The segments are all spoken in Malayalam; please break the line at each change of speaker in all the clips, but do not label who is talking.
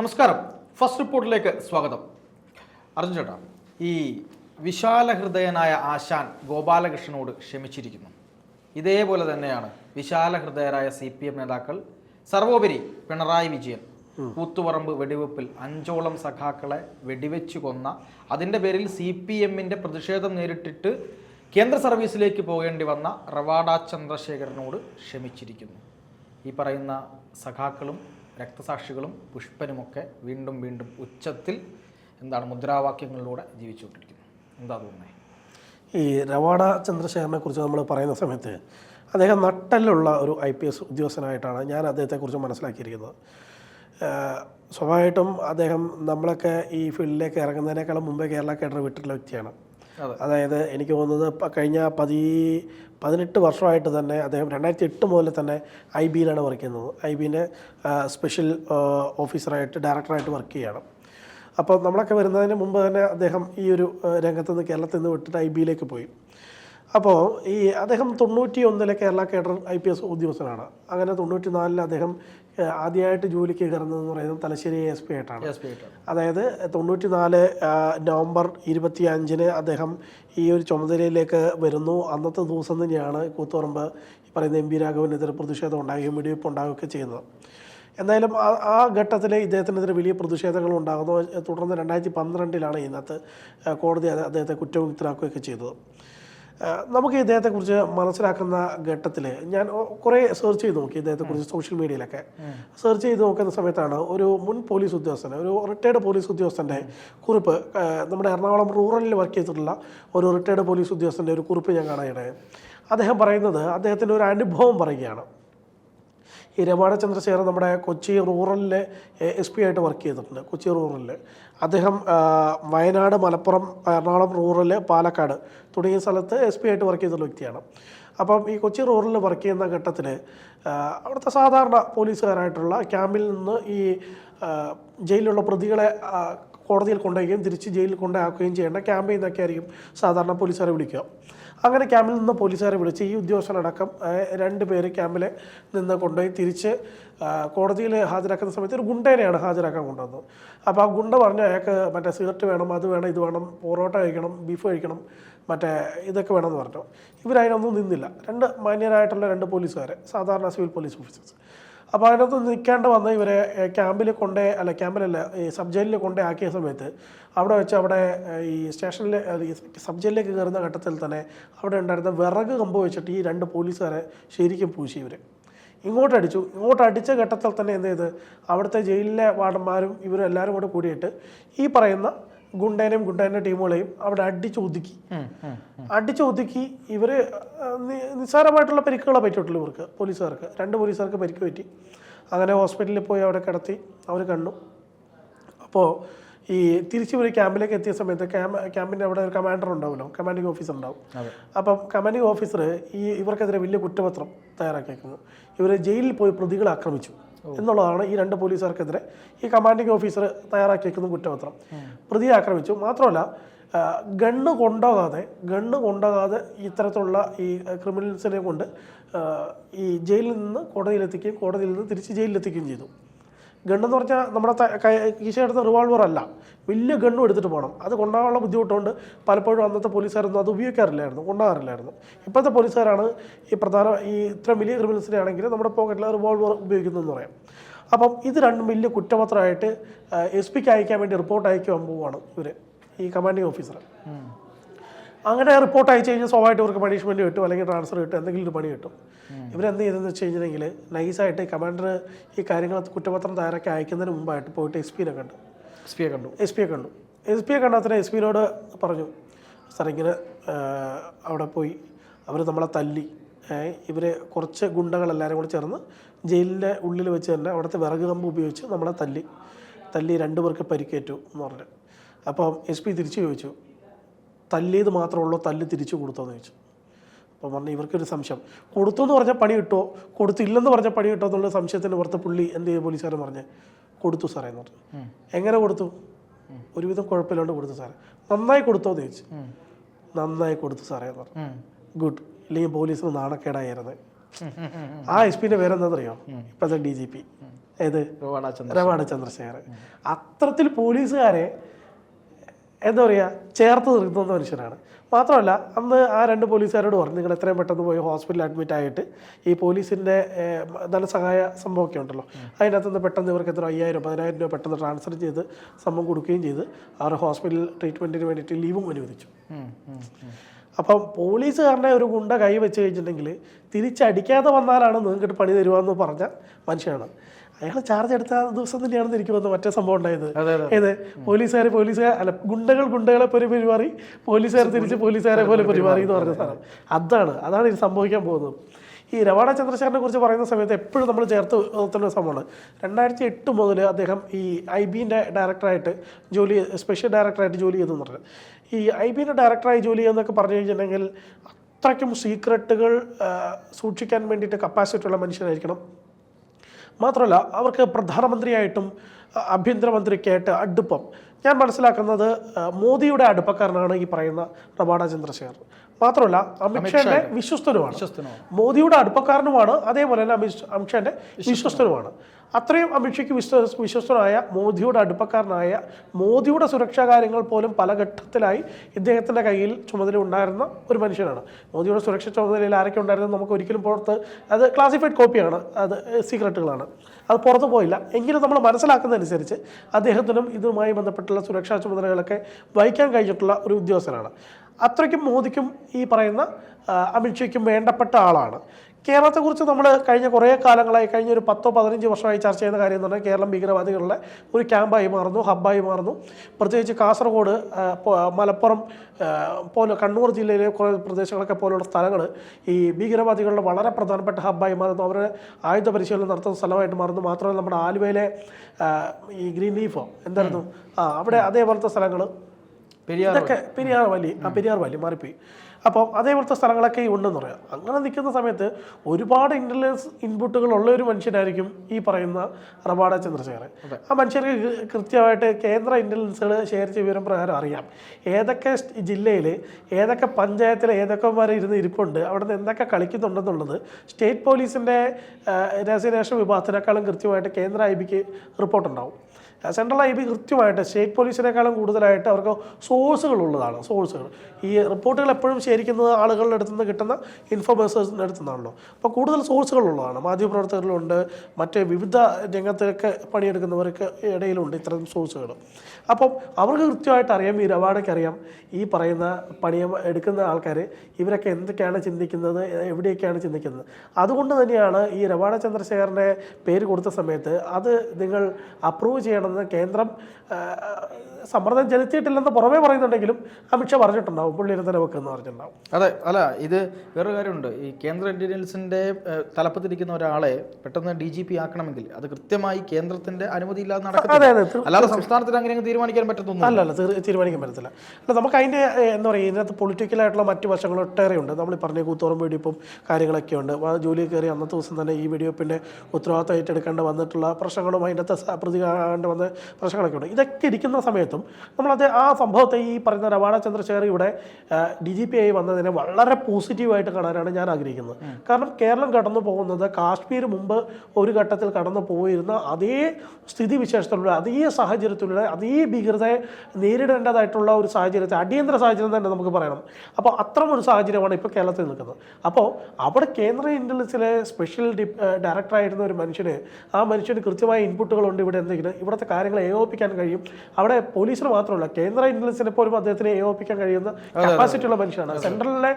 നമസ്കാരം. ഫസ്റ്റ് റിപ്പോർട്ടിലേക്ക് സ്വാഗതം. അർജുൻ ചേട്ടാ ഈ വിശാല ഹൃദയനായ ആശാൻ ഗോപാലകൃഷ്ണനോട് ക്ഷമിച്ചിരിക്കുന്നു. ഇതേപോലെ തന്നെയാണ് വിശാല ഹൃദയരായ സി പി എം നേതാക്കൾ സർവോപരി പിണറായി വിജയൻ കൂത്തുപറമ്പ് വെടിവെപ്പിൽ അഞ്ചോളം സഖാക്കളെ വെടിവെച്ചു കൊന്ന അതിന്റെ പേരിൽ സി പി എമ്മിന്റെ പ്രതിഷേധം നേരിട്ടിട്ട് കേന്ദ്ര സർവീസിലേക്ക് പോകേണ്ടി വന്ന റവാഡ ചന്ദ്രശേഖരനോട് ക്ഷമിച്ചിരിക്കുന്നു. ഈ പറയുന്ന സഖാക്കളും രക്തസാക്ഷികളും പുഷ്പനുമൊക്കെ വീണ്ടും വീണ്ടും ഉച്ചത്തിൽ എന്താണ് മുദ്രാവാക്യങ്ങളിലൂടെ ജീവിച്ചുകൊണ്ടിരിക്കുന്നത് എന്താ തോന്നുന്നത്
ഈ രവാഡ ചന്ദ്രശേഖരനെ കുറിച്ച് നമ്മൾ പറയുന്ന സമയത്ത് അദ്ദേഹം നട്ടലുള്ള ഒരു ഐ പി എസ് ഉദ്യോഗസ്ഥനായിട്ടാണ് ഞാൻ അദ്ദേഹത്തെക്കുറിച്ച് മനസ്സിലാക്കിയിരിക്കുന്നത്. സ്വാഭാവികമായിട്ടും അദ്ദേഹം നമ്മളൊക്കെ ഈ ഫീൽഡിലേക്ക് ഇറങ്ങുന്നതിനേക്കാളും മുമ്പേ കേരള കേഡർ വിട്ടിട്ടുള്ള വ്യക്തിയാണ്. അതായത് എനിക്ക് തോന്നുന്നത് കഴിഞ്ഞ പതി പതിനെട്ട് വർഷമായിട്ട് തന്നെ അദ്ദേഹം രണ്ടായിരത്തി എട്ട് മുതൽ തന്നെ ഐ ബിയിലാണ് വർക്ക് ചെയ്യുന്നത്. ഐ ബിന്റെ സ്പെഷ്യൽ ഓഫീസറായിട്ട് ഡയറക്ടറായിട്ട് വർക്ക് ചെയ്യുകയാണ്. അപ്പോൾ നമ്മളൊക്കെ വരുന്നതിന് മുമ്പ് തന്നെ അദ്ദേഹം ഈ ഒരു രംഗത്ത് നിന്ന് കേരളത്തിൽ നിന്ന് വിട്ടിട്ട് ഐ ബിയിലേക്ക് പോയി. അപ്പോൾ ഈ അദ്ദേഹം തൊണ്ണൂറ്റി ഒന്നിലെ Kerala cadre I P S ഉദ്യോഗസ്ഥനാണ്. അങ്ങനെ തൊണ്ണൂറ്റി നാലിൽ അദ്ദേഹം ആദ്യമായിട്ട് ജോലിക്ക് കയറുന്നതെന്ന് പറയുന്നത് തലശ്ശേരി എസ് പി ആയിട്ടാണ്. അതായത് തൊണ്ണൂറ്റി നാല് നവംബർ ഇരുപത്തി അഞ്ചിന് അദ്ദേഹം ഈ ഒരു ചുമതലയിലേക്ക് വരുന്നു. അന്നത്തെ ദിവസം തന്നെയാണ് കൂത്തുപറമ്പ് ഈ പറയുന്ന എം പി രാഘവനെതിരെ പ്രതിഷേധം ഉണ്ടാകുകയും വെടിവെപ്പ് ഉണ്ടാകുകയൊക്കെ ചെയ്യുന്നത്. എന്തായാലും ആ ഘട്ടത്തിൽ ഇദ്ദേഹത്തിനെതിരെ വലിയ പ്രതിഷേധങ്ങൾ ഉണ്ടാകുന്നു. തുടർന്ന് രണ്ടായിരത്തി പന്ത്രണ്ടിലാണ് ഇന്നത്തെ കോടതി അദ്ദേഹത്തെ കുറ്റവിമുക്തരാക്കുകയൊക്കെ ചെയ്തത്. നമുക്ക് ഇദ്ദേഹത്തെക്കുറിച്ച് മനസ്സിലാക്കുന്ന ഘട്ടത്തിൽ ഞാൻ കുറേ സെർച്ച് ചെയ്ത് നോക്കി ഇദ്ദേഹത്തെക്കുറിച്ച് സോഷ്യൽ മീഡിയയിലൊക്കെ സെർച്ച് ചെയ്ത് നോക്കുന്ന സമയത്താണ് ഒരു മുൻ പോലീസ് ഉദ്യോഗസ്ഥൻ ഒരു റിട്ടയർഡ് പോലീസ് ഉദ്യോഗസ്ഥന്റെ കുറിപ്പ് നമ്മുടെ എറണാകുളം റൂറലിൽ വർക്ക് ചെയ്തിട്ടുള്ള ഒരു റിട്ടയർഡ് പോലീസ് ഉദ്യോഗസ്ഥന്റെ ഒരു കുറിപ്പ് ഞാൻ കാണാനിടയായി അദ്ദേഹം പറയുന്നത് അദ്ദേഹത്തിന്റെ ഒരു അനുഭവം പറയുകയാണ്. ഈ രമാണ ചന്ദ്രശേഖരൻ നമ്മുടെ കൊച്ചി റൂറലിലെ എസ് പി ആയിട്ട് വർക്ക് ചെയ്തിട്ടുണ്ട് കൊച്ചി റൂറലിൽ അദ്ദേഹം വയനാട് മലപ്പുറം എറണാകുളം റൂറൽ പാലക്കാട് തുടങ്ങിയ സ്ഥലത്ത് എസ് പി ആയിട്ട് വർക്ക് ചെയ്തിട്ടുള്ള വ്യക്തിയാണ്. അപ്പം ഈ കൊച്ചി റൂറലിൽ വർക്ക് ചെയ്യുന്ന ഘട്ടത്തിൽ അവിടുത്തെ സാധാരണ പോലീസുകാരായിട്ടുള്ള ക്യാമ്പിൽ നിന്ന് ഈ ജയിലിലുള്ള പ്രതികളെ കോടതിയിൽ കൊണ്ടുപോവുകയും തിരിച്ച് ജയിലിൽ കൊണ്ടുപോകുകയും ചെയ്യേണ്ട ക്യാമ്പ് നിന്നൊക്കെ ആയിരിക്കും സാധാരണ പോലീസുകാരെ വിളിക്കുക. അങ്ങനെ ക്യാമ്പിൽ നിന്ന് പോലീസുകാരെ വിളിച്ച് ഈ ഉദ്യോഗസ്ഥനടക്കം രണ്ട് പേര് ക്യാമ്പിൽ നിന്ന് കൊണ്ടുപോയി തിരിച്ച് കോടതിയിൽ ഹാജരാക്കുന്ന സമയത്ത് ഒരു ഗുണ്ടേനെയാണ് ഹാജരാക്കാൻ കൊണ്ടുവന്നത്. അപ്പോൾ ആ ഗുണ്ട പറഞ്ഞു അയാൾക്ക് മറ്റേ സിഗരറ്റ് വേണം അത് വേണം ഇത് വേണം പൊറോട്ട കഴിക്കണം ബീഫ് കഴിക്കണം മറ്റേ ഇതൊക്കെ വേണമെന്ന് പറഞ്ഞു. ഇവരതിനൊന്നും നിന്നില്ല. രണ്ട് മാന്യരായിട്ടുള്ള രണ്ട് പോലീസുകാരെ സാധാരണ സിവിൽ പോലീസ് ഓഫീസേഴ്സ്. അപ്പോൾ അതിനകത്ത് നിൽക്കേണ്ട വന്ന് ഇവരെ ക്യാമ്പിൽ കൊണ്ടേ അല്ല ക്യാമ്പിലല്ല ഈ സബ് ജയിലിൽ കൊണ്ടേ ആക്കിയ സമയത്ത് അവിടെ വെച്ച് അവിടെ ഈ സ്റ്റേഷനിൽ സബ് ജയിലിലേക്ക് കയറുന്ന ഘട്ടത്തിൽ തന്നെ അവിടെ ഉണ്ടായിരുന്ന വിറക് കമ്പ് വെച്ചിട്ട് ഈ രണ്ട് പോലീസുകാരെ ശരിക്കും പൂശി ഇവർ ഇങ്ങോട്ട് അടിച്ച ഘട്ടത്തിൽ തന്നെ എന്ത് ചെയ്ത് അവിടുത്തെ ജയിലിലെ വാർഡന്മാരും ഇവരും എല്ലാവരും കൂടെ കൂടിയിട്ട് ഈ പറയുന്ന ഗുണ്ടേനെയും ഗുണ്ടേന്റെ ടീമുകളെയും അവിടെ അടിച്ചു ഒതുക്കി അടിച്ചു ഒതുക്കി ഇവർ നിസ്സാരമായിട്ടുള്ള പരിക്കുകളെ പറ്റിയിട്ടുള്ളൂ ഇവർക്ക് പോലീസുകാർക്ക്. രണ്ട് പോലീസുകാർക്ക് പരിക്ക് പറ്റി. അങ്ങനെ ഹോസ്പിറ്റലിൽ പോയി അവിടെ കിടത്തി അവർ കണ്ടു. അപ്പോൾ ഈ തിരിച്ചു ഒരു ക്യാമ്പിലേക്ക് എത്തിയ സമയത്ത് ക്യാമ്പ് ക്യാമ്പിന്റെ അവിടെ ഒരു കമാൻഡർ ഉണ്ടാവുമല്ലോ കമാൻഡിങ് ഓഫീസർ ഉണ്ടാവും. അപ്പം കമാൻഡിങ് ഓഫീസർ ഈ ഇവർക്കെതിരെ വലിയ കുറ്റപത്രം തയ്യാറാക്കിയേക്കുന്നു. ഇവർ ജയിലിൽ പോയി പ്രതികളെ ആക്രമിച്ചു. എന്നുള്ളതാണ് ഈ രണ്ട് പോലീസുകാർക്കെതിരെ ഈ കമാൻഡിങ് ഓഫീസർ തയ്യാറാക്കിയേക്കുന്ന കുറ്റപത്രം. പ്രതിയെ ആക്രമിച്ചു. മാത്രമല്ല ഗണ്ണ് കൊണ്ടുപോകാതെ ഗണ്ണ് കൊണ്ടുപോകാതെ ഇത്തരത്തിലുള്ള ഈ ക്രിമിനൽസിനെ കൊണ്ട് ഈ ജയിലിൽ നിന്ന് കോടതിയിലെത്തിക്കുകയും കോടതിയിൽ നിന്ന് തിരിച്ച് ജയിലിലെത്തിക്കുകയും ചെയ്തു. ഗണ്ണെന്ന് പറഞ്ഞാൽ നമ്മുടെ ത- എടുത്ത റിവോൾവർ അല്ല. വലിയ ഗണ്ണും എടുത്തിട്ട് പോകണം. അത് കൊണ്ടുപോകാനുള്ള ബുദ്ധിമുട്ടുണ്ട്. പലപ്പോഴും അന്നത്തെ പോലീസുകാരൊന്നും അത് ഉപയോഗിക്കാറില്ലായിരുന്നു. കൊണ്ടുപോകാറില്ലായിരുന്നു ഇപ്പോഴത്തെ പോലീസുകാരാണ് ഈ പ്രധാന ഈ ഇത്രയും വലിയ ക്രിമിനൽസിനെ ആണെങ്കിൽ നമ്മുടെ പോക്കറ്റിൽ റിവോൾവർ ഉപയോഗിക്കുന്നതെന്ന് പറയാം. അപ്പം ഇത് രണ്ടും വലിയ കുറ്റപത്രമായിട്ട് എസ് പിക്ക് അയക്കാൻ വേണ്ടി റിപ്പോർട്ട് അയക്കുവാൻ പോവുകയാണ് ഇവർ ഈ കമാൻഡിങ് ഓഫീസർ അങ്ങനെ റിപ്പോർട്ട് അയച്ചു കഴിഞ്ഞാൽ സ്വാഭാവികമായിട്ട് ഇവർക്ക് പണിഷ്മെന്റ് കിട്ടും അല്ലെങ്കിൽ ട്രാൻസ്ഫർ കിട്ടും എന്തെങ്കിലും ഒരു പണി കിട്ടും. ഇവരെന്ത് ചെയ്തെന്ന് വെച്ച് കഴിഞ്ഞിട്ടുണ്ടെങ്കിൽ നൈസായിട്ട് കമാൻഡർ ഈ കാര്യങ്ങൾ കുറ്റപത്രം തയ്യാറാക്കി അയക്കുന്നതിന് മുമ്പായിട്ട് പോയിട്ട് എസ് പിനെ കണ്ടു.
എസ് പിയെ കണ്ടു.
എസ് പിയെ കണ്ടു. എസ് പിയെ കണ്ടാൽ എസ് പിനോട് പറഞ്ഞു സാർ ഇങ്ങനെ അവിടെ പോയി അവർ നമ്മളെ തല്ലി. ഇവർ കുറച്ച് ഗുണ്ടകൾ എല്ലാവരും കൂടി ചേർന്ന് ജയിലിന്റെ ഉള്ളിൽ വെച്ച് തന്നെ അവിടുത്തെ വിറക് കമ്പ് ഉപയോഗിച്ച് നമ്മളെ തല്ലി. തല്ലി രണ്ടു പേർക്ക് പരിക്കേറ്റു എന്ന് പറഞ്ഞു. അപ്പം എസ് പി തിരിച്ചു ചോദിച്ചു തല്ലിയത് മാത്രമുള്ളൂ തല്ല് തിരിച്ചു കൊടുത്തോന്ന് ചോദിച്ചു. അപ്പോൾ പറഞ്ഞു ഇവർക്കൊരു സംശയം. കൊടുത്തു എന്ന് പറഞ്ഞാൽ പണി കിട്ടുമോ കൊടുത്തില്ലെന്ന് പറഞ്ഞാൽ പണി കിട്ടുമോ എന്നുള്ള സംശയത്തിന് പുറത്ത് പുള്ളി എന്ത് പോലീസുകാരൻ പറഞ്ഞ് കൊടുത്തു സാറേ എന്ന് പറഞ്ഞു. എങ്ങനെ കൊടുത്തു? ഒരുവിധം കുഴപ്പമില്ലാണ്ട് കൊടുത്തു സാറേ. നന്നായി കൊടുത്തോ എന്ന് ചോദിച്ചു. നന്നായി കൊടുത്തു സാറേ എന്ന് പറഞ്ഞു. ഗുഡ്. ഇല്ലെങ്കിൽ പോലീസിന് നാണക്കേടായിരുന്നു ആ എസ് പിന്റെ പേരെന്താണെന്നറിയോ ഇപ്പോഴത്തെ ഡി ജി പി. ഏത്?
രവാണ ചന്ദ്ര
ചന്ദ്രശേഖർ അത്തരത്തിൽ പോലീസുകാരെ എന്താ പറയുക ചേർത്ത് നിർത്തുന്ന മനുഷ്യനാണ്. മാത്രമല്ല അന്ന് ആ രണ്ട് പോലീസുകാരോട് പറഞ്ഞു നിങ്ങൾ എത്രയും പെട്ടെന്ന് പോയി ഹോസ്പിറ്റലിൽ അഡ്മിറ്റ് ആയിട്ട് ഈ പോലീസിന്റെ ധനസഹായ സംഭവമൊക്കെ ഉണ്ടല്ലോ. അതിനകത്ത് നിന്ന് പെട്ടെന്ന് ഇവർക്ക് എത്ര അയ്യായിരം പതിനായിരം രൂപ പെട്ടെന്ന് ട്രാൻസ്ഫർ ചെയ്ത് സംഭവം കൊടുക്കുകയും ചെയ്ത് അവർ ഹോസ്പിറ്റൽ ട്രീറ്റ്മെന്റിന് വേണ്ടിയിട്ട് ലീവും അനുവദിച്ചു. അപ്പം പോലീസുകാരനെ ഒരു ഗുണ്ട കൈ വെച്ച് കഴിഞ്ഞിട്ടുണ്ടെങ്കിൽ തിരിച്ചടിക്കാതെ വന്നാലാണ് നിങ്ങൾക്ക് പണി തരുവാന്ന് പറഞ്ഞ മനുഷ്യനാണ്. അയാൾ ചാർജ് എടുത്ത ദിവസം തന്നെയാണെന്ന് എനിക്ക് തോന്നുന്നത് മറ്റേ സംഭവം ഉണ്ടായത്. ഏത്? പോലീസുകാർ പോലീസുകാർ അല്ല ഗുണ്ടകൾ ഗുണ്ടകളെ പോലെ പെരുമാറി പോലീസുകാർ തിരിച്ച് പോലീസുകാരെ പോലെ പെരുമാറി. എന്ന് പറഞ്ഞ സാധനം. അതാണ് അതാണ് ഇത് സംഭവിക്കാൻ പോകുന്നത്. ഈ രവാണ ചന്ദ്രശേഖരനെ കുറിച്ച് പറയുന്ന സമയത്ത് എപ്പോഴും നമ്മൾ ചേർത്ത് നിർത്തുന്ന ഒരു സംഭവമാണ്. രണ്ടായിരത്തി എട്ട് മുതൽ അദ്ദേഹം ഈ ഐ ബിന്റെ ഡയറക്ടറായിട്ട് ജോലി സ്പെഷ്യൽ ഡയറക്ടറായിട്ട് ജോലി ചെയ്തെന്ന് പറഞ്ഞത് ഈ ഐ ബിന്റെ ഡയറക്ടറായി ജോലി ചെയ്യുന്നൊക്കെ പറഞ്ഞു കഴിഞ്ഞിട്ടുണ്ടെങ്കിൽ അത്രയ്ക്കും സീക്രട്ടുകൾ സൂക്ഷിക്കാൻ വേണ്ടിയിട്ട് കപ്പാസിറ്റി ഉള്ള മനുഷ്യനായിരിക്കണം. മാത്രമല്ല അവർക്ക് പ്രധാനമന്ത്രിയായിട്ടും ആഭ്യന്തരമന്ത്രിക്കായിട്ട് അടുപ്പം. ഞാൻ മനസ്സിലാക്കുന്നത് മോദിയുടെ അടുപ്പക്കാരനാണ് ഈ പറയുന്ന റബാഡ ചന്ദ്രശേഖർ. മാത്രമല്ല അമിത്ഷാന്റെ വിശ്വസ്തനുമാണ്
വിശ്വസ്തനോ
മോദിയുടെ അടുപ്പക്കാരനുമാണ് അതേപോലെ തന്നെ അമിത് അമിത്ഷാന്റെ വിശ്വസ്തനുമാണ് അത്രയും അമിത്ഷയ്ക്ക് വിശ്വ വിശ്വസ്തനായ മോദിയുടെ അടുപ്പക്കാരനായ മോദിയുടെ സുരക്ഷാ കാര്യങ്ങൾ പോലും പല ഘട്ടത്തിലായി ഇദ്ദേഹത്തിന്റെ കയ്യിൽ ചുമതല ഉണ്ടായിരുന്ന ഒരു മനുഷ്യനാണ്. മോദിയുടെ സുരക്ഷാ ചുമതലയിൽ ആരൊക്കെ ഉണ്ടായിരുന്നത് നമുക്ക് ഒരിക്കലും പുറത്ത് അത് ക്ലാസിഫൈഡ് കോപ്പിയാണ് അത് സീക്രട്ടുകളാണ് അത് പുറത്തു പോയില്ല. എങ്കിലും നമ്മൾ മനസ്സിലാക്കുന്നതനുസരിച്ച് അദ്ദേഹത്തിനും ഇതുമായി ബന്ധപ്പെട്ടുള്ള സുരക്ഷാ ചുമതലകളൊക്കെ വഹിക്കാൻ കഴിഞ്ഞിട്ടുള്ള ഒരു ഉദ്യോഗസ്ഥനാണ്. അത്രയ്ക്കും മോദിക്കും ഈ പറയുന്ന അമിത്ഷയ്ക്കും വേണ്ടപ്പെട്ട ആളാണ്. കേരളത്തെക്കുറിച്ച് നമ്മൾ കഴിഞ്ഞ കുറേ കാലങ്ങളായി കഴിഞ്ഞ ഒരു പത്തോ പതിനഞ്ച് വർഷമായി ചർച്ച ചെയ്യുന്ന കാര്യം എന്ന് പറഞ്ഞാൽ കേരളം ഭീകരവാദികളുടെ ഒരു ക്യാമ്പായി മാറുന്നു ഹബ്ബായി മാറുന്നു. പ്രത്യേകിച്ച് കാസർഗോഡ് മലപ്പുറം പോലെ കണ്ണൂർ ജില്ലയിലെ കുറേ പ്രദേശങ്ങളൊക്കെ പോലുള്ള സ്ഥലങ്ങൾ ഈ ഭീകരവാദികളുടെ വളരെ പ്രധാനപ്പെട്ട ഹബ്ബായി മാറുന്നു. അവരുടെ ആയുധ പരിശീലനം നടത്തുന്ന സ്ഥലമായിട്ട് മാറുന്നു. മാത്രമല്ല നമ്മുടെ ആലുവയിലെ ഈ ഗ്രീൻ ലീഫോ എന്തായിരുന്നു? ആ അവിടെ അതേപോലത്തെ സ്ഥലങ്ങൾ ഇതൊക്കെ പെരിയാർ വാലി ആ പെരിയാർ വാലി മാറിപ്പോയി. അപ്പോൾ അതേപോലത്തെ സ്ഥലങ്ങളൊക്കെ ഈ ഉണ്ടെന്ന് പറയാം. അങ്ങനെ നിൽക്കുന്ന സമയത്ത് ഒരുപാട് ഇന്റലിജൻസ് ഇൻപുട്ടുകൾ ഉള്ള ഒരു മനുഷ്യനായിരിക്കും ഈ പറയുന്ന റബാഡ ചന്ദ്രശേഖരൻ. ആ മനുഷ്യർക്ക് കൃത്യമായിട്ട് കേന്ദ്ര ഇന്റലിജൻസുകൾ ഷെയർ ചെയ്ത വിവരം പ്രകാരം അറിയാം. ഏതൊക്കെ ജില്ലയിൽ ഏതൊക്കെ പഞ്ചായത്തിൽ ഏതൊക്കെ വരെ ഇരുന്ന് ഇരിപ്പുണ്ട് അവിടെ നിന്ന് എന്തൊക്കെ കളിക്കുന്നുണ്ടെന്നുള്ളത് സ്റ്റേറ്റ് പോലീസിന്റെ രഹസ്യാന്വേഷണ വിഭാഗത്തിനേക്കാളും കൃത്യമായിട്ട് കേന്ദ്ര ഐ ബിക്ക് റിപ്പോർട്ടുണ്ടാവും സെൻട്രൽ ഐ ബി കൃത്യമായിട്ട് സ്റ്റേറ്റ് പോലീസിനേക്കാളും കൂടുതലായിട്ട് അവർക്ക് സോഴ്സുകൾ ഉള്ളതാണ് സോഴ്സുകൾ ഈ റിപ്പോർട്ടുകൾ എപ്പോഴും ശേഖരിക്കുന്നത് ആളുകളുടെ അടുത്ത് നിന്ന് കിട്ടുന്ന ഇൻഫർമേഴ്സേഴ്സിന്റെ അടുത്ത് നിന്നാണല്ലോ. അപ്പോൾ കൂടുതൽ സോഴ്സുകൾ ഉള്ളതാണ്. മാധ്യമപ്രവർത്തകരിലുണ്ട് മറ്റ് വിവിധ രംഗത്തൊക്കെ പണിയെടുക്കുന്നവർക്ക് ഇടയിലുണ്ട് ഇത്തരം സോഴ്സുകൾ അപ്പം അവർക്ക് കൃത്യമായിട്ട് അറിയാം ഈ ഇടപാടൊക്കെ അറിയാം. ഈ പറയുന്ന പണി എടുക്കുന്ന ആൾക്കാർ ഇവരൊക്കെ എന്തൊക്കെയാണ് ചിന്തിക്കുന്നത് എവിടെയൊക്കെയാണ് ചിന്തിക്കുന്നത്. അതുകൊണ്ട് തന്നെയാണ് ഈ രവാണ ചന്ദ്രശേഖരന്റെ പേര് കൊടുത്ത സമയത്ത് അത് നിങ്ങൾ അപ്രൂവ് ചെയ്യണമെന്ന് കേന്ദ്രം സമ്മർദ്ദം ചെലുത്തിയിട്ടില്ലെന്ന് പുറമേ പറയുന്നുണ്ടെങ്കിലും അമിത്ഷാ പറഞ്ഞിട്ടുണ്ടാവും പുള്ളിയുടെ തന്നെ വെക്കെന്ന് പറഞ്ഞിട്ടുണ്ടാവും.
അതെ അല്ല ഇത് വേറൊരു കാര്യമുണ്ട്. ഈ കേന്ദ്ര ഇന്റലിജൻസിന്റെ ഏഹ്, തലപ്പത്തിരിക്കുന്ന ഒരാളെ പെട്ടെന്ന് ഡി ജി പി ആക്കണമെങ്കിൽ അത് കൃത്യമായി കേന്ദ്രത്തിന്റെ അനുമതി ഇല്ലാതെ
അതെ
അല്ലാതെ സംസ്ഥാനത്തിന് അങ്ങനെ അങ്ങ് തീരുമാനിക്കാൻ പറ്റത്തൊന്നും
അല്ല അല്ല തീരുമാനിക്കാൻ പറ്റത്തില്ല. അല്ല നമുക്ക് അതിന്റെ എന്താ പറയുക ഇതിനകത്ത് പൊളിറ്റിക്കലായിട്ടുള്ള മറ്റ് വശങ്ങൾ ഒട്ടേറെ ഉണ്ട് നമ്മൾ പറഞ്ഞ കൂത്തോറും വെടിവെപ്പും കാര്യങ്ങളൊക്കെ ഉണ്ട് ജോലി കയറി അന്നത്തെ ദിവസം തന്നെ ഈ വെടിവെപ്പിന്റെ ഉത്തരവാദിത്തം ഏറ്റെടുക്കേണ്ട വന്നിട്ടുള്ള പ്രശ്നങ്ങളും അതിന്റെ സ- വന്ന പ്രശ്നങ്ങളൊക്കെ ഉണ്ട് ഇതൊക്കെ ഇരിക്കുന്ന സമയത്തും നമ്മളത് ആ സംഭവത്തെ ഈ പറയുന്ന രവാണ ചന്ദ്രശേഖർ ഇവിടെ ഡി ജി പി ആയി വന്നതിനെ വളരെ പോസിറ്റീവായിട്ട് കാണാനാണ് ഞാൻ ആഗ്രഹിക്കുന്നത്. കാരണം കേരളം കടന്നു പോകുന്നത് കാശ്മീർ മുമ്പ് ഒരു ഘട്ടത്തിൽ കടന്നു പോയിരുന്ന അതേ സ്ഥിതിവിശേഷത്തിലൂടെ അതേ സാഹചര്യത്തിലൂടെ അതേ ഭീകരതയെ നേരിടേണ്ടതായിട്ടുള്ള ഒരു സാഹചര്യത്തെ അടിയന്തര സാഹചര്യം തന്നെ നമുക്ക് പറയണം. അപ്പോൾ അത്തരം ഒരു സാഹചര്യമാണ് ഇപ്പോൾ കേരളത്തിൽ നിൽക്കുന്നത്. അപ്പോൾ അവിടെ കേന്ദ്ര ഇന്റലിജൻസിലെ സ്പെഷ്യൽ ഡി ഡയറക്ടറായിരുന്ന ഒരു മനുഷ്യന് ആ മനുഷ്യന് കൃത്യമായ ഇൻപുട്ടുകളുണ്ട് ഇവിടെ എന്തെങ്കിലും ഇവിടുത്തെ കാര്യങ്ങൾ ഏകോപിക്കാൻ കഴിയും. അവിടെ പോലീസിന് മാത്രമല്ല കേന്ദ്ര ഇന്റലിജൻസിന് പോലും അദ്ദേഹത്തിന് ഏകോപിക്കാൻ കഴിയുന്ന കപ്പാസിറ്റി ഉള്ള മനുഷ്യനാണ്. സെൻട്രലിലെ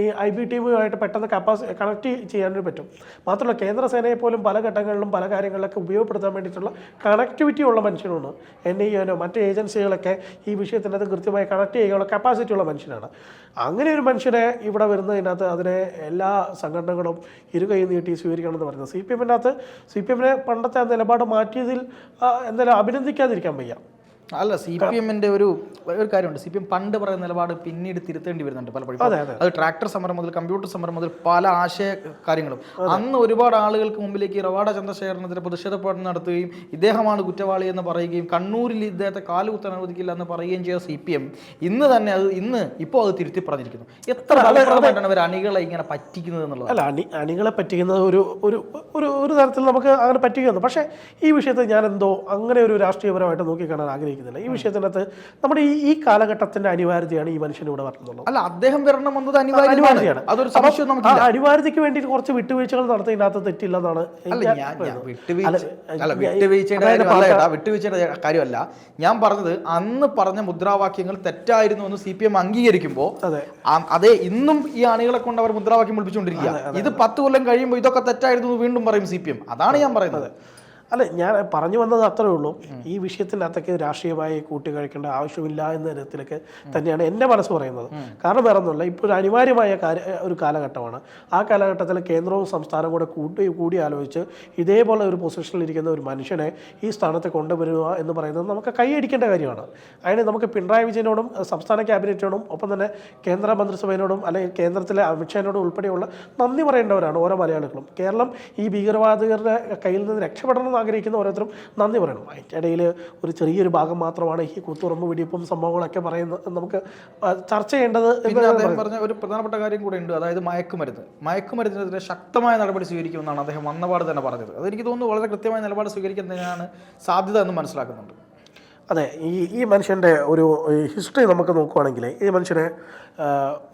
ഈ ഐ ബി ടീമുമായിട്ട് പെട്ടെന്ന് കപ്പാസി കണക്ട് ചെയ്യാനും പറ്റും. മാത്രമല്ല കേന്ദ്ര സേനയെ പോലും പല ഘട്ടങ്ങളിലും പല കാര്യങ്ങളിലൊക്കെ ഉപയോഗപ്പെടുത്താൻ വേണ്ടിയിട്ടുള്ള കണക്ടിവിറ്റി ഉള്ള മനുഷ്യനാണ് എൻ ഐ എനോ മറ്റ് ഏജൻസികളൊക്കെ ഈ വിഷയത്തിനകത്ത് കൃത്യമായി കണക്ട് ചെയ്യാനുള്ള കപ്പാസിറ്റി ഉള്ള മനുഷ്യനാണ്. അങ്ങനെ ഒരു മനുഷ്യനെ ഇവിടെ വരുന്നതിനകത്ത് അതിനെ എല്ലാ സംഘടനകളും ഇരുകൈ നീട്ടി സ്വീകരിക്കണമെന്ന് പറയുന്നത് സി പി എമ്മിനകത്ത് സി പി എമ്മിനെ പണ്ടത്തെ നിലപാട് മാറ്റിയതിൽ എന്തായാലും അഭിനന്ദിക്കാതിരിക്കാൻ വയ്യ.
അല്ല സി പി എമ്മിന്റെ ഒരു ഒരു കാര്യമുണ്ട്. സി പി എം പണ്ട് പറയുന്ന നിലപാട് പിന്നീട് തിരുത്തേണ്ടി വരുന്നുണ്ട് പലപ്പോഴും.
അതെ,
ട്രാക്ടർ സമരം മുതൽ കമ്പ്യൂട്ടർ സമരം മുതൽ പല ആശയ കാര്യങ്ങളും. അന്ന് ഒരുപാട് ആളുകൾക്ക് മുമ്പിലേക്ക് റവാഡ ചന്ദ്രശേഖരനെതിരെ പ്രതിഷേധ പഠനം നടത്തുകയും ഇദ്ദേഹമാണ് കുറ്റവാളി എന്ന് പറയുകയും കണ്ണൂരിൽ ഇദ്ദേഹത്തെ കാലുകുത്താൻ അനുവദിക്കില്ല എന്ന് പറയുകയും ചെയ്ത സി പി എം ഇന്ന് തന്നെ അത് ഇന്ന് ഇപ്പോൾ അത് തിരുത്തി പറഞ്ഞിരിക്കുന്നു. എത്ര ഫലപ്രദമായിട്ടാണ് ഇവർ അണികളെ ഇങ്ങനെ പറ്റിക്കുന്നത് എന്നുള്ളത്
അല്ല അണി അണികളെ പറ്റിക്കുന്നത് ഒരു ഒരു ഒരു തരത്തിൽ നമുക്ക് അങ്ങനെ പറ്റിക്കുന്നു. പക്ഷേ ഈ വിഷയത്തെ ഞാൻ എന്തോ അങ്ങനെ ഒരു രാഷ്ട്രീയപരമായിട്ട് നോക്കിക്കാണാൻ ആഗ്രഹിക്കുന്നില്ല. ഈ വിഷയത്തിനകത്ത് നമ്മുടെ ഈ ഈ കാലഘട്ടത്തിന്റെ അനിവാര്യതയാണ് ഈ മനുഷ്യൻ ഇവിടെ പറഞ്ഞത്
അല്ല അദ്ദേഹം വരണം എന്നത് അനിവാര്യമാണ് അതൊരു സംശയം നമുക്ക്
അനിവാര്യതയ്ക്ക് വേണ്ടി കുറച്ച് വിട്ടുവീഴ്ചകൾ നടത്തിയില്ലാത്ത തെറ്റില്ലെന്നാണ്
അല്ല,
അല്ല
വിട്ടുവീഴ്ചയുടെ കാര്യമല്ല ഞാൻ പറഞ്ഞത് അന്ന് പറഞ്ഞ മുദ്രാവാക്യങ്ങൾ തെറ്റായിരുന്നു എന്ന് സി പി എം അംഗീകരിക്കുമ്പോൾ
അതെ.
ഇന്നും ഈ അണികളെ കൊണ്ട് അവർ മുദ്രാവാക്യം വിളിപ്പിച്ചുകൊണ്ടിരിക്കുക. ഇത് പത്ത് കൊല്ലം കഴിയുമ്പോൾ ഇതൊക്കെ തെറ്റായിരുന്നു എന്ന് വീണ്ടും പറയും സി പി എം. അതാണ് ഞാൻ പറയുന്നത്.
അല്ല ഞാൻ പറഞ്ഞു വന്നത് അത്രേ ഉള്ളൂ. ഈ വിഷയത്തിൽ വിഷയത്തിനകത്തൊക്കെ രാഷ്ട്രീയമായി കൂട്ടിക്കഴിക്കേണ്ട ആവശ്യമില്ല എന്ന തരത്തിലൊക്കെ തന്നെയാണ് എന്റെ മനസ്സ് പറയുന്നത്. കാരണം വേറെ ഒന്നുമില്ല ഇപ്പോൾ ഒരു അനിവാര്യമായ ഒരു കാലഘട്ടമാണ്. ആ കാലഘട്ടത്തിൽ കേന്ദ്രവും സംസ്ഥാനവും കൂടെ കൂട്ടി കൂടി ആലോചിച്ച് ഇതേപോലെ ഒരു പൊസിഷനിൽ ഇരിക്കുന്ന ഒരു മനുഷ്യനെ ഈ സ്ഥാനത്ത് കൊണ്ടുവരിക എന്ന് പറയുന്നത് നമുക്ക് കൈയടിക്കേണ്ട കാര്യമാണ്. അതിന് നമുക്ക് പിണറായി വിജയനോടും സംസ്ഥാന ക്യാബിനറ്റിനോടും ഒപ്പം തന്നെ കേന്ദ്ര മന്ത്രിസഭയോടും അല്ലെങ്കിൽ കേന്ദ്രത്തിലെ അമിത്ഷാനോടും ഉൾപ്പെടെയുള്ള നന്ദി പറയേണ്ടവരാണ് ഓരോ മലയാളികളും. കേരളം ഈ ഭീകരവാദികളുടെ കയ്യിൽ നിന്ന് രക്ഷപ്പെടണം ആഗ്രഹിക്കുന്ന ഓരോരുത്തരും നന്ദി പറയണം. അതിന്റെ ഇടയിൽ ഒരു ചെറിയൊരു ഭാഗം മാത്രമാണ് ഈ കൂത്തുറമ്പ് വെടിയപ്പും സംഭവങ്ങളൊക്കെ പറയുന്നത് നമുക്ക് ചർച്ച ചെയ്യേണ്ടത്
അദ്ദേഹം പറഞ്ഞ ഒരു പ്രധാനപ്പെട്ട കാര്യം കൂടെ ഉണ്ട്. അതായത് മയക്കുമരുന്ന്. മയക്കുമരുന്നിനെതിരെ ശക്തമായ നടപടി സ്വീകരിക്കുമെന്നാണ് അദ്ദേഹം വന്നപാട് തന്നെ പറഞ്ഞത്. അതെനിക്ക് തോന്നുന്നു വളരെ കൃത്യമായ നിലപാട് സ്വീകരിക്കുന്നതിനാണ് സാധ്യത എന്ന് മനസ്സിലാക്കുന്നുണ്ട്.
അതെ ഈ ഈ മനുഷ്യന്റെ ഒരു ഹിസ്റ്ററി നമുക്ക് നോക്കുവാണെങ്കിൽ ഈ മനുഷ്യനെ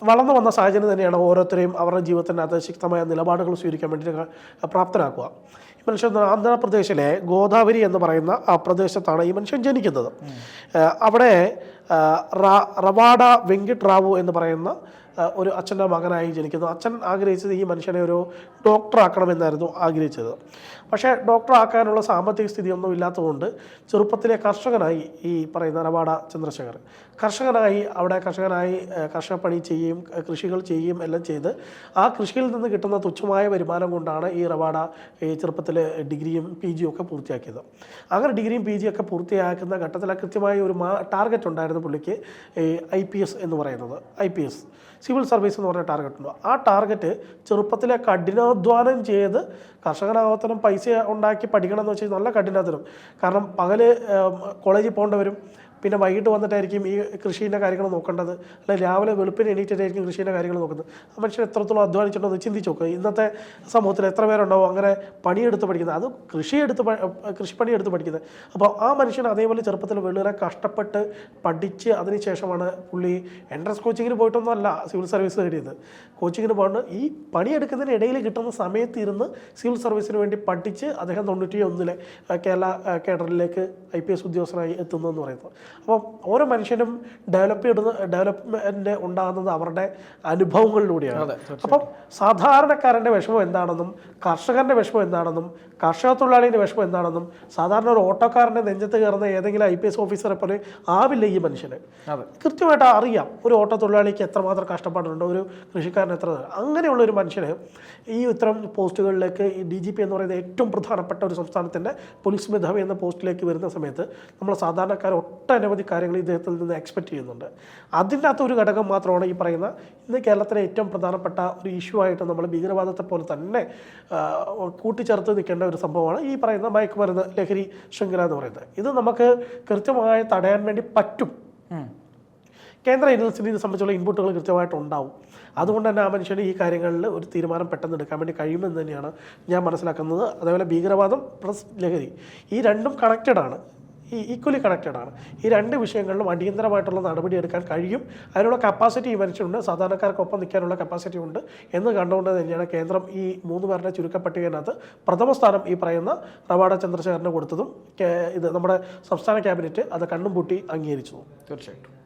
വളർന്നു വന്ന സാഹചര്യം തന്നെയാണ് ഓരോരുത്തരെയും അവരുടെ ജീവിതത്തിനകത്ത് ശക്തമായ നിലപാടുകൾ സ്വീകരിക്കാൻ വേണ്ടിയിട്ട് പ്രാപ്തരാക്കുക. മനുഷ്യൻ ആന്ധ്രാപ്രദേശിലെ ഗോദാവരി എന്ന് പറയുന്ന ആ പ്രദേശത്താണ് ഈ മനുഷ്യൻ ജനിക്കുന്നത്. അവിടെ റവാഡ വെങ്കിട്ട് റാവു എന്ന് പറയുന്ന ഒരു അച്ഛന്റെ മകനായി ജനിക്കുന്നു. അച്ഛൻ ആഗ്രഹിച്ചത് ഈ മനുഷ്യനെ ഒരു ഡോക്ടറാക്കണമെന്നായിരുന്നു ആഗ്രഹിച്ചത്. പക്ഷേ ഡോക്ടറാക്കാനുള്ള സാമ്പത്തിക സ്ഥിതിയൊന്നും ഇല്ലാത്തതുകൊണ്ട് ചെറുപ്പത്തിലെ കർഷകനായി ഈ പറയുന്ന റവാഡ ചന്ദ്രശേഖർ കർഷകനായി അവിടെ കർഷകനായി കർഷകപ്പണി ചെയ്യുകയും കൃഷികൾ ചെയ്യുകയും എല്ലാം ചെയ്ത് ആ കൃഷിയിൽ നിന്ന് കിട്ടുന്ന തുച്ഛമായ വരുമാനം കൊണ്ടാണ് ഈ റവാഡ ഈ ചെറുപ്പത്തിൽ ഡിഗ്രിയും പി ജിയും ഒക്കെ പൂർത്തിയാക്കിയത്. അങ്ങനെ ഡിഗ്രിയും പി ഒക്കെ പൂർത്തിയാക്കുന്ന ഘട്ടത്തിൽ കൃത്യമായ ഒരു മാ ടാർഗറ്റ് ഉണ്ടായിരുന്നു പുള്ളിക്ക് ഐ പി എസ് എന്ന് പറയുന്നത്. I P S civil service എന്ന് പറഞ്ഞ ടാർഗറ്റ് ഉണ്ടോ. ആ ടാർഗറ്റ് ചെറുപ്പത്തിലെ കഠിനാധ്വാനം ചെയ്ത് കർഷകനാകത്തനം പൈസ ഉണ്ടാക്കി പഠിക്കണം എന്ന് വെച്ചാൽ നല്ല കഠിനാധ്വാനം. കാരണം പകൽ കോളേജിൽ പോകേണ്ടി വരും പിന്നെ വൈകിട്ട് വന്നിട്ടായിരിക്കും ഈ കൃഷീന്റെ കാര്യങ്ങൾ നോക്കേണ്ടത്. അല്ലെങ്കിൽ രാവിലെ വെളുപ്പിന് എണീറ്റിട്ടായിരിക്കും കൃഷീന്റെ കാര്യങ്ങൾ നോക്കുന്നത്. ആ മനുഷ്യൻ എത്രത്തോളം അധ്വാനിച്ചിട്ടുണ്ടോ എന്ന് ചിന്തിച്ച് നോക്കുക ഇന്നത്തെ സമൂഹത്തിൽ എത്ര പേരുണ്ടാവും അങ്ങനെ പണിയെടുത്ത് പഠിക്കുന്നത്? അത് കൃഷിയെടുത്ത് കൃഷിപ്പണി എടുത്ത് പഠിക്കുന്നത്. അപ്പോൾ ആ മനുഷ്യൻ അതേപോലെ ചെറുപ്പത്തിൽ വളരെ കഷ്ടപ്പെട്ട് പഠിച്ച് അതിനുശേഷമാണ് പുള്ളി എൻട്രൻസ് കോച്ചിങ്ങിന് പോയിട്ടൊന്നും അല്ല സിവിൽ സർവീസ് നേടിയത്. കോച്ചിങ്ങിന് പോകുന്നത് ഈ പണിയെടുക്കുന്നതിന് ഇടയിൽ കിട്ടുന്ന സമയത്ത് ഇരുന്ന് സിവിൽ സർവീസിന് വേണ്ടി പഠിച്ച് അദ്ദേഹം തൊണ്ണൂറ്റി ഒന്നിലെ കേരള കേഡറിലേക്ക് ഐ പി എസ് ഉദ്യോഗസ്ഥനായി എത്തുന്നതെന്ന് പറയുന്നത്. അപ്പം ഓരോ മനുഷ്യനും ഡെവലപ്പ് ചെയ്യുന്ന ഡെവലപ്മെന്റ് ഉണ്ടാകുന്നത് അവരുടെ അനുഭവങ്ങളിലൂടെയാണ്. അപ്പം സാധാരണക്കാരന്റെ വിഷമം എന്താണെന്നും കർഷകന്റെ വിഷമം എന്താണെന്നും കർഷക തൊഴിലാളിയുടെ വിഷമം എന്താണെന്നും സാധാരണ ഒരു ഓട്ടോക്കാരന്റെ നെഞ്ചത്ത് കയറുന്ന ഏതെങ്കിലും ഐ പി എസ് ഓഫീസറെ പോലെ ആവില്ല ഈ മനുഷ്യന്. കൃത്യമായിട്ട് അറിയാം ഒരു ഓട്ടോ തൊഴിലാളിക്ക് എത്രമാത്രം കഷ്ടപ്പാടുണ്ട് ഒരു കൃഷിക്കാരൻ എത്ര അങ്ങനെയുള്ള ഒരു മനുഷ്യന് ഈ ഇത്തരം പോസ്റ്റുകളിലേക്ക് ഈ ഡി ജി പി എന്ന് പറയുന്ന ഏറ്റവും പ്രധാനപ്പെട്ട ഒരു സംസ്ഥാനത്തിന്റെ പോലീസ് മേധാവി എന്ന പോസ്റ്റിലേക്ക് വരുന്ന സമയത്ത് നമ്മൾ സാധാരണക്കാർ ഒട്ടനവധി കാര്യങ്ങൾ ഇദ്ദേഹത്തിൽ നിന്ന് എക്സ്പെക്ട് ചെയ്യുന്നുണ്ട്. അതിന്റെ ഒരു ഘടകം മാത്രമാണ് ഈ പറയുന്ന ഇന്ന് കേരളത്തിലെ ഏറ്റവും പ്രധാനപ്പെട്ട ഒരു ഇഷ്യൂ ആയിട്ട് നമ്മൾ ഭീകരവാദത്തെ പോലെ തന്നെ കൂട്ടിച്ചേർത്ത് നിൽക്കേണ്ട ഒരു സംഭവമാണ് ഈ പറയുന്ന മയക്കുമരുന്ന് ലഹരി ശൃംഖല എന്ന് പറയുന്നത്. ഇത് നമുക്ക് കൃത്യമായി തടയാൻ വേണ്ടി പറ്റും. കേന്ദ്ര ഏജൻസിന് ഇത് സംബന്ധിച്ചുള്ള ഇൻപുട്ടുകൾ കൃത്യമായിട്ട് ഉണ്ടാവും. അതുകൊണ്ട് തന്നെ ആ മനുഷ്യന് ഈ കാര്യങ്ങളിൽ ഒരു തീരുമാനം പെട്ടെന്ന് എടുക്കാൻ വേണ്ടി കഴിയുമെന്ന് തന്നെയാണ് ഞാൻ മനസ്സിലാക്കുന്നത്. അതേപോലെ ഭീകരവാദം പ്ലസ് ലഹരി ഈ രണ്ടും കണക്റ്റഡ് ആണ്. ഈ ഈക്വലി കണക്റ്റഡ് ആണ്. ഈ രണ്ട് വിഷയങ്ങളിലും അടിയന്തരമായിട്ടുള്ള നടപടി എടുക്കാൻ കഴിയും. അതിനുള്ള കപ്പാസിറ്റി ഈ മനുഷ്യനുണ്ട് സാധാരണക്കാർക്കൊപ്പം നിൽക്കാനുള്ള കപ്പാസിറ്റി ഉണ്ട്. എന്ന് കണ്ടുകൊണ്ട് തന്നെയാണ് കേന്ദ്രം ഈ മൂന്ന് പേരുടെ ചുരുക്കപ്പട്ടികയിനകത്ത് പ്രഥമ സ്ഥാനം ഈ പറയുന്ന റവാഡ ചന്ദ്രശേഖരന് കൊടുത്തതും. ഇത് നമ്മുടെ സംസ്ഥാന ക്യാബിനറ്റ് അത് കണ്ണും പൂട്ടി അംഗീകരിച്ചതും.
തീർച്ചയായിട്ടും.